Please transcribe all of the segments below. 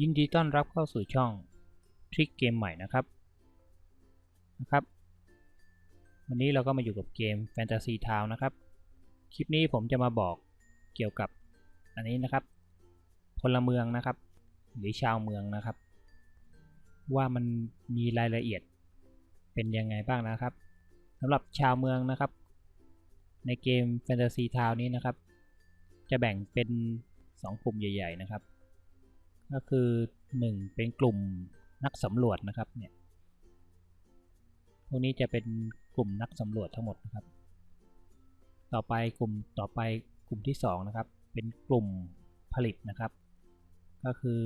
ยินดีต้อนรับเข้าสู่ช่องทริกเกมใหม่นะครับนะครับ วันนี้เราก็มาอยู่กับเกม Fantasy Town นะครับ คลิปนี้ผมจะมาบอกเกี่ยวกับอันนี้นะครับ พลเมืองนะครับ หรือชาวเมืองนะครับ ว่ามันมีรายละเอียดเป็นยังไงบ้างนะครับสำหรับชาวเมืองนะครับ ในเกม Fantasy Town นี้นะครับ จะแบ่งเป็น 2 กลุ่มใหญ่ ๆ นะครับ ก็คือ 1 เป็นกลุ่มนักสำรวจนะครับเนี่ยพวกนี้จะเป็นกลุ่มนักสำรวจทั้งหมดนะครับ ต่อไปกลุ่มต่อไปกลุ่มที่ 2 นะครับ เป็นกลุ่มผลิตนะครับ ก็คือ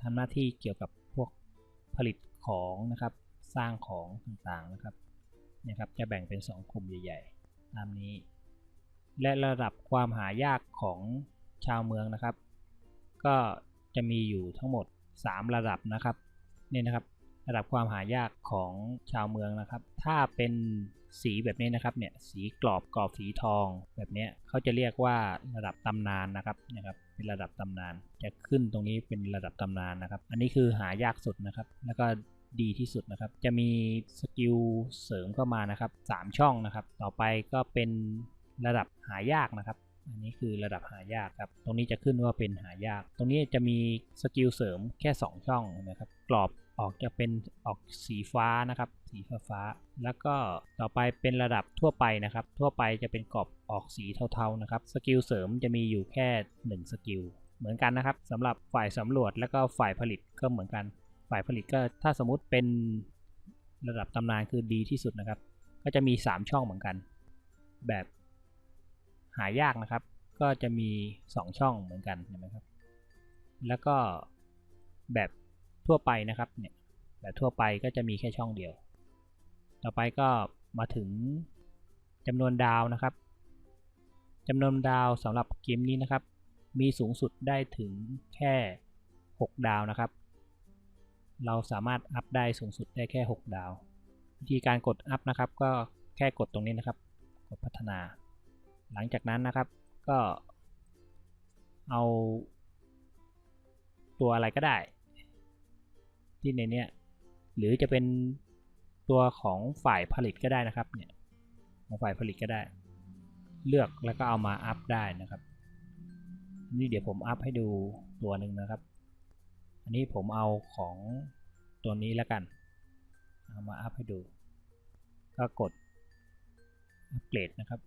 ทำหน้าที่เกี่ยวกับพวกผลิตของนะครับ สร้างของต่างๆนะครับเนี่ยครับจะแบ่งเป็น 2 กลุ่มใหญ่ ๆ ตามนี้ และระดับความหายากของชาวเมืองนะครับ ก็ จะมีอยู่ทั้งหมด 3 ระดับนะครับนี่นะครับ ระดับความหายากของชาวเมืองนะครับ ถ้าเป็นสีแบบนี้นะครับเนี่ยสีกรอบกรอบสีทองแบบนี้เขาจะเรียกว่าระดับตำนานนะครับนะครับเป็นระดับตำนาน จะขึ้นตรงนี้เป็นระดับตำนานนะครับ อันนี้คือหายากสุดนะครับ แล้วก็ดีที่สุดนะครับ จะมีสกิลเสริมเข้ามานะครับ 3 ช่องนะครับ ต่อไปก็เป็นระดับหายากนะครับ อันนี้คือระดับหายากครับ ตรงนี้จะขึ้นว่าเป็นหายาก ตรงนี้จะมีสกิลเสริมแค่ 2 ช่องนะครับ กรอบออกจะเป็นออกสีฟ้านะครับ สีฟ้าฟ้า แล้วก็ต่อไปเป็นระดับทั่วไปนะครับ ทั่วไปจะเป็นกรอบออกสีเทาๆนะครับ สกิลเสริมจะมีอยู่แค่ 1 สกิล เหมือนกันนะครับสำหรับฝ่ายสำรวจแล้วก็ฝ่ายผลิตก็เหมือนกัน ฝ่ายผลิตก็ถ้าสมมุติเป็นระดับตำนานคือดีที่สุดนะครับ ก็จะมี 3 ช่องเหมือนกัน แบบ หายากนะครับ ก็จะมี 2 ช่องเหมือนกันเห็นไหมครับ แล้วก็แบบทั่วไปนะครับเนี่ยแบบทั่วไปก็จะมีแค่ช่องเดียว ต่อไปก็มาถึงจำนวนดาวนะครับจำนวนดาวสำหรับเกมนี้นะครับ มีสูงสุดได้ถึงแค่ 6 ดาวนะครับ เราสามารถอัพได้สูงสุดได้แค่ 6 ดาว วิธีการกดอัพนะครับ ก็แค่กดตรงนี้นะครับ กดพัฒนา หลังจากนั้นนะครับก็เอาตัวอะไรก็ได้ ที่ในเนี้ยหรือจะเป็นตัวของฝ่ายผลิตก็ได้นะครับเนี่ยของฝ่ายผลิตก็ได้ เลือกแล้วก็เอามาอัพได้นะครับ นี่เดี๋ยวผมอัพให้ดูตัวหนึ่งนะครับ อันนี้ผมเอาของตัวนี้แล้วกันเอามาอัพให้ดู ก็กดอัปเกรดนะครับ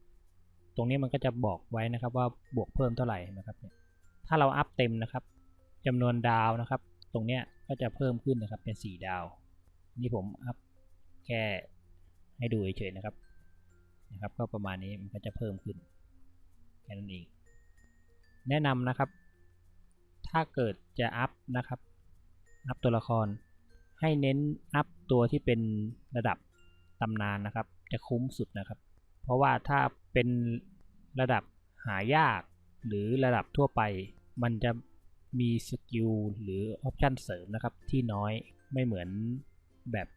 ตรงนี้มันก็จะบอกไว้นะครับว่าบวกเพิ่มเท่าไหร่นะครับเนี่ยถ้าเราอัพเต็มนะครับจำนวนดาวนะครับ ตรงเนี้ยก็จะเพิ่มขึ้นนะครับเป็น 4 ดาว นี่ผมอัพแค่ให้ดูเฉยๆนะครับนะครับ ก็ประมาณนี้มันก็จะเพิ่มขึ้นแค่นั้นเองแนะนำนะครับ ถ้าเกิดจะอัพนะครับ อัพตัวละคร ให้เน้นอัพตัวที่เป็นระดับตำนานนะครับ จะคุ้มสุดนะครับ เพราะว่าถ้าเป็นระดับหายาก หรือระดับทั่วไป มันจะมีสกิลหรือออปชันเสริมนะครับที่น้อยไม่เหมือนแบบ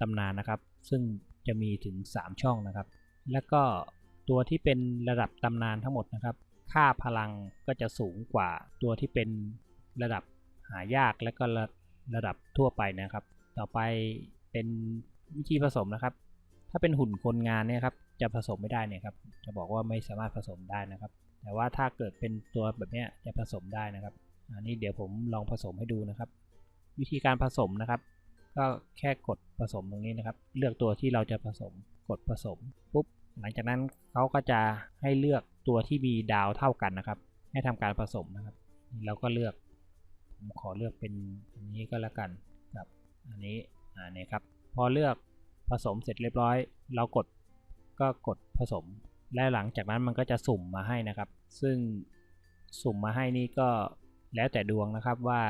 ตำนานนะครับ ซึ่งจะมีถึง 3 ช่องนะครับ แล้วก็ตัวที่เป็นระดับตำนานทั้งหมดนะครับ ค่าพลังก็จะสูงกว่าตัวที่เป็นระดับหายากและก็ระระดับทั่วไปนะครับ ต่อไปเป็นวิธีผสมนะครับ ถ้าเป็นหุ่นคนงานเนี่ยครับ จะผสมไม่ได้เนี่ยครับจะบอกว่าไม่สามารถผสมได้นะครับ แต่ว่าถ้าเกิดเป็นตัวแบบนี้จะผสมได้นะครับอันนี้เดี๋ยวผมลองผสมให้ดูนะครับ วิธีการผสมนะครับ ก็แค่กดผสมตรงนี้นะครับ เลือกตัวที่เราจะผสมกดผสมปุ๊บหลังจากนั้นเขาก็จะให้เลือกตัวที่มีดาวเท่ากันนะครับ ให้ทำการผสมนะครับเราก็เลือกผมขอเลือกเป็นอันนี้ก็แล้วกันครับอันนี้อ่าเนี่ยครับพอเลือกผสมเสร็จเรียบร้อย เรากด ก็กดผสม และหลังจากนั้นมันก็จะสุ่มมาให้นะครับ ซึ่งสุ่มมาให้นี่ก็แล้วแต่ดวงนะครับว่า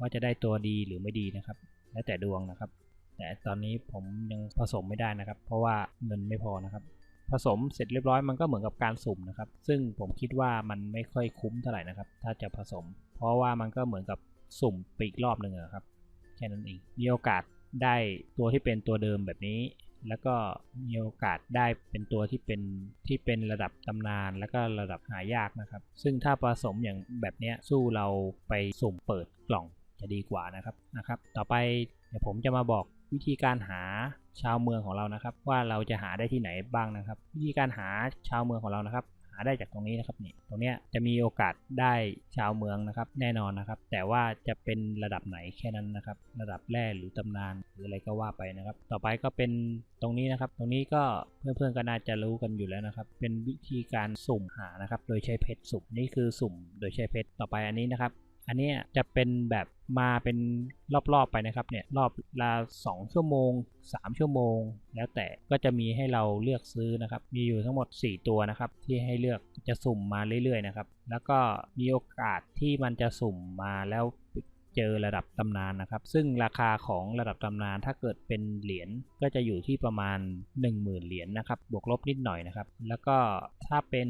ว่าจะได้ตัวดีหรือไม่ดีนะครับ แล้วแต่ดวงนะครับ แต่ตอนนี้ผมยังผสมไม่ได้นะครับ เพราะว่าเงินไม่พอนะครับ ผสมเสร็จเรียบร้อยมันก็เหมือนกับการสุ่มนะครับ ซึ่งผมคิดว่ามันไม่ค่อยคุ้มเท่าไหร่นะครับ ถ้าจะผสม เพราะว่ามันก็เหมือนกับสุ่มปีกรอบหนึ่งอะครับแค่นั้นเองมีโอกาสได้ตัวที่เป็นตัวเดิมแบบนี้ แล้วก็มีโอกาสได้เป็นตัวที่เป็นที่เป็นระดับตำนานแล้วก็ระดับหายากนะครับ ซึ่งถ้าผสมอย่างแบบนี้สู้เราไปสุ่มเปิดกล่องจะดีกว่านะครับนะครับ ต่อไปเดี๋ยวผมจะมาบอกวิธีการหาชาวเมืองของเรานะครับ ว่าเราจะหาได้ที่ไหนบ้างนะครับ วิธีการหาชาวเมืองของเรานะครับาได้จากตรงนี้นะครับนี่ตรงเนี้ยจะมีโอกาสได้ชาวเมืองนะครับ แน่นอนนะครับ แต่ว่าจะเป็นระดับไหนแค่นั้นนะครับ ระดับแร่หรือตำนานหรืออะไรก็ว่าไปนะครับ ต่อไปก็เป็นตรงนี้นะครับ ตรงนี้ก็เพื่อนๆก็น่าจะรู้กันอยู่แล้วนะครับ เป็นวิธีการสุ่มหานะครับ โดยใช้เพชรสุ่มนี่คือสุ่ม โดยใช้เพชรต่อไปอันนี้นะครับ อันนี้จะเป็นแบบมาเป็นรอบๆไปนะครับเนี่ยรอบละ2ชั่วโมง 3 ชั่วโมง แล้วแต่ก็จะมีให้เราเลือกซื้อนะครับ มีอยู่ทั้งหมด 4 ตัวนะครับ ที่ให้เลือกจะสุ่มมาเรื่อยๆนะครับ แล้วก็มีโอกาสที่มันจะสุ่มมาแล้ว เจอระดับตำนานนะครับ ซึ่งราคาของระดับตำนานถ้าเกิดเป็นเหรียญก็จะอยู่ที่ประมาณ 10,000 เหรียญนะครับ บวกลบนิดหน่อยนะครับ แล้วก็ถ้าเป็น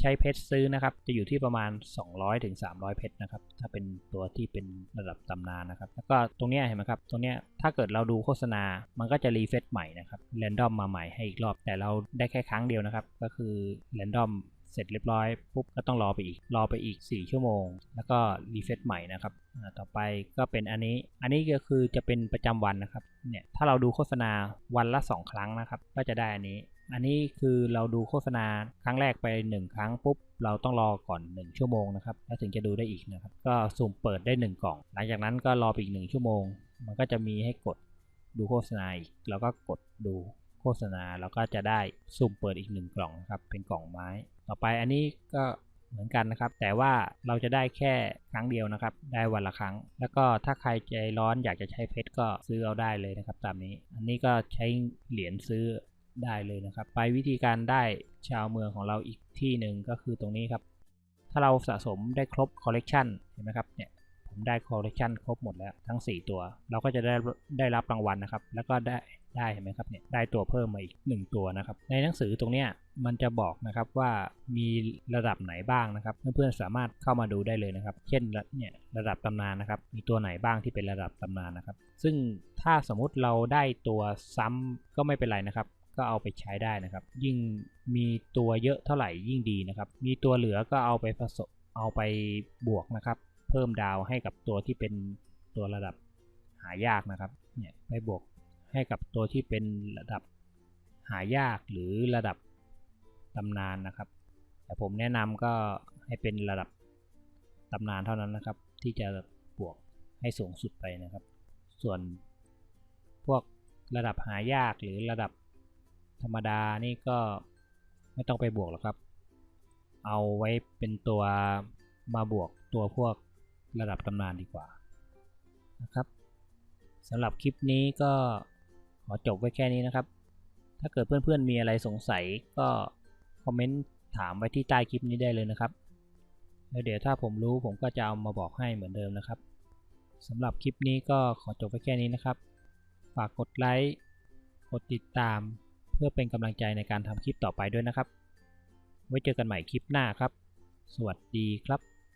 ใช้เพชรซื้อนะครับ จะอยู่ที่ประมาณ200ถึง300 เพชรนะครับ ถ้าเป็นตัวที่เป็นระดับตำนานนะครับ แล้วก็ตรงนี้เห็นไหมครับ ตรงนี้ถ้าเกิดเราดูโฆษณา มันก็จะรีเฟซใหม่นะครับ แรนดอมมาใหม่ให้อีกรอบ แต่เราได้แค่ครั้งเดียวนะครับ ก็คือแรนดอม เสร็จเรียบร้อยปุ๊บก็ต้องรอไปอีก รอไปอีก 4 ชั่วโมง แล้วก็รีเฟซใหม่นะครับต่อไปก็เป็นอันนี้อันนี้ก็คือจะเป็นประจำวันนะครับเนี่ยถ้าเราดูโฆษณาวันละ 2 ครั้งนะครับ ก็จะได้อันนี้ อันนี้คือเราดูโฆษณาครั้งแรกไป 1 ครั้งปุ๊บเราต้องรอก่อน 1 ชั่วโมงนะครับแล้วถึงจะดูได้อีกนะครับ ก็สุ่มเปิดได้ 1 กล่อง หลังจากนั้นก็รอไปอีก 1 ชั่วโมง มันก็จะมีให้กดดูโฆษณาอีกแล้วก็กดดูโฆษณาแล้วก็จะได้สุ่มเปิดอีก1กล่องนะครับเป็นกล่องไม้ ต่อไปอันนี้ก็เหมือนกันนะครับ แต่ว่าเราจะได้แค่ครั้งเดียวนะครับ ได้วันละครั้ง แล้วก็ถ้าใครใจร้อนอยากจะใช้เพชรก็ซื้อเอาได้เลยนะครับ ตามนี้ อันนี้ก็ใช้เหรียญซื้อได้เลยนะครับ ไปวิธีการได้ชาวเมืองของเราอีกที่หนึ่งก็คือตรงนี้ครับ ถ้าเราสะสมได้ครบคอลเลกชันเห็นไหมครับเนี่ย ผมได้คอลเลกชันครบหมดแล้วทั้ง 4 ตัว เราก็จะได้ได้รับรางวัลนะครับ แล้วก็ได้ได้เห็นไหมครับเนี่ยได้ตัวเพิ่มมาอีก 1 ตัวนะครับ ในหนังสือตรงเนี้ยมันจะบอกนะครับว่ามีระดับไหนบ้างนะครับ เพื่อนๆสามารถเข้ามาดูได้เลยนะครับ เช่นเนี่ยระดับตำนานนะครับ มีตัวไหนบ้างที่เป็นระดับตำนานนะครับ ซึ่งถ้าสมมุติเราได้ตัวซ้ำก็ไม่เป็นไรนะครับ ก็เอาไปใช้ได้นะครับ ยิ่งมีตัวเยอะเท่าไหร่ยิ่งดีนะครับ มีตัวเหลือก็เอาไปผสมเอาไปบวกนะครับ พิ่มดาวให้กับตัวที่เป็นตัวระดับหายากนะครับ เนี่ยไปบวกให้กับตัวที่เป็นระดับหายากหรือระดับตำนานนะครับ แต่ผมแนะนำก็ให้เป็นระดับตำนานเท่านั้นนะครับ ที่จะบวกให้สูงสุดไปนะครับ ส่วนพวกระดับหายากหรือระดับธรรมดานี่ก็ไม่ต้องไปบวกหรอกครับ เอาไว้เป็นตัวมาบวกตัวพวก ระดับตำนานดีกว่านะครับสำหรับคลิปนี้ก็ขอจบไว้แค่นี้นะครับ ถ้าเกิดเพื่อนๆมีอะไรสงสัยก็คอมเมนต์ถามไว้ที่ใต้คลิปนี้ได้เลยนะครับแล้วเดี๋ยวถ้าผมรู้ผมก็จะเอามาบอกให้เหมือนเดิมนะครับสำหรับคลิปนี้ก็ขอจบไว้แค่นี้นะครับ ฝากกดไลค์ กดติดตาม เพื่อเป็นกำลังใจในการทำคลิปต่อไปด้วยนะครับ ไว้เจอกันใหม่คลิปหน้าครับ สวัสดีครับ